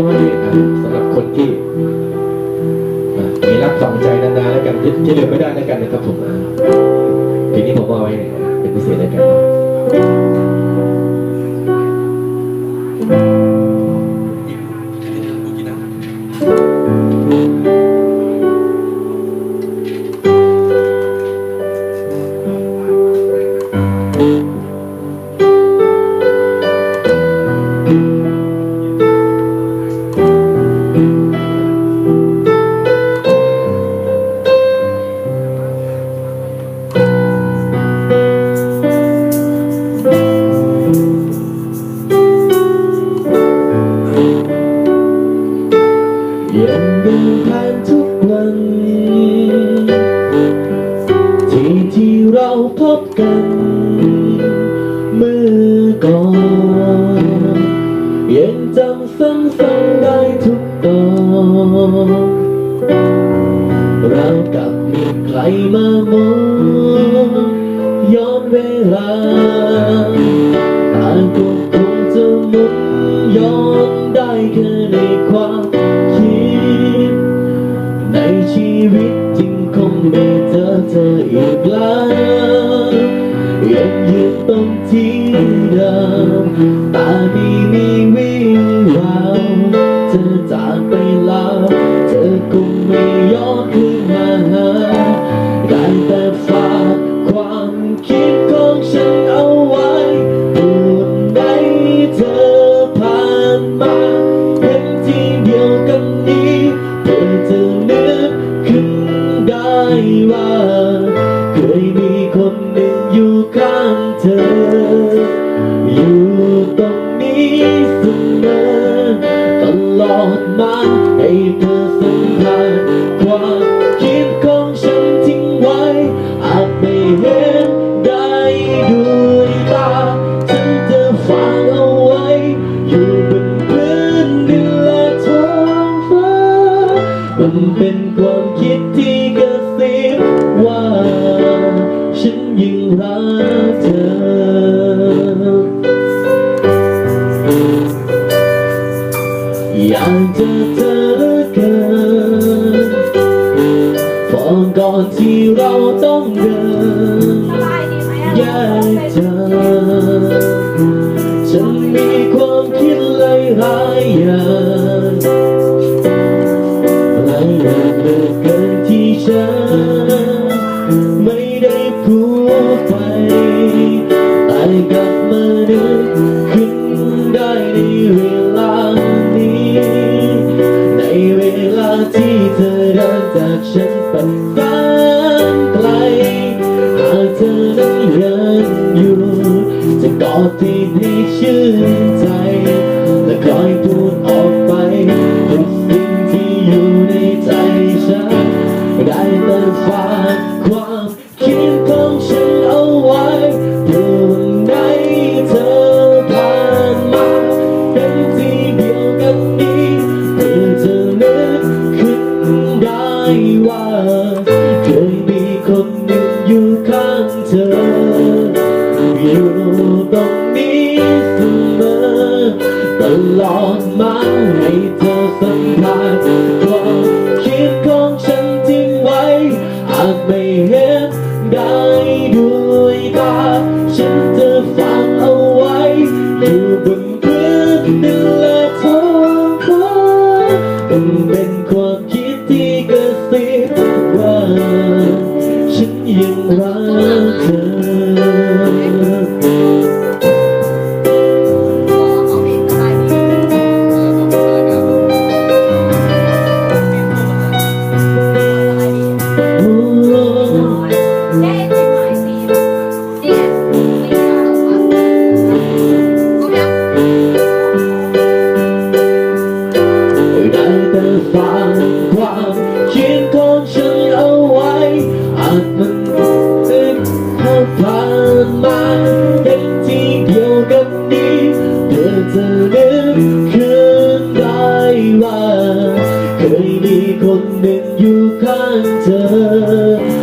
ข้อดีนะสำหรับคนที่มีรับสองใจนานๆแล้วกันที่เหลือไม่ได้แล้วกันนะครับผมเพลงนี้ผมเอาไว้เป็นพิเศษแล้วกัน เราพบกันเมื่อก่อนยังจำซ้ำๆได้ทุกตอนเรากับมีใครมามองย้อนเวลาต่างก็คงจะมุนย้อนได้แค่ในความคิดในชีวิตจริง คงไม่เจอเธออีกแล้วยังยืนตรงที่เดิมตาดีมีวิววาวเธอจากไปแล้ว เธอคงไม่ย้อนคืนมาหา อ อยู่ตรงนี้เสมอตลอดมาให้เธอ เราต้องเดินแยกจากฉันมีความคิดหลายหลายอย่างหลายอย่างเหลือเกินที่ฉันไม่ได้พูดไปแต่กลับมานึกขึ้นได้ในเวลา ใจ และคอยพูดออกไปทุกสิ่งที่อยู่ในใจฉันได้แต่ฝากความคิดของฉันเอา ลอดมาให้เธอสัมผัสความคิดของฉันทิ้งไว้อาจไม่เห็นได้ด้วยตาฉันจะฟังเอาไว้อยู่บนพื้นดินและท้องฟ้าเป็นเป็นความคิดที่กระซิบว่า ฉันยังรักเธอ หนึ่งอยู่ข้างเธอ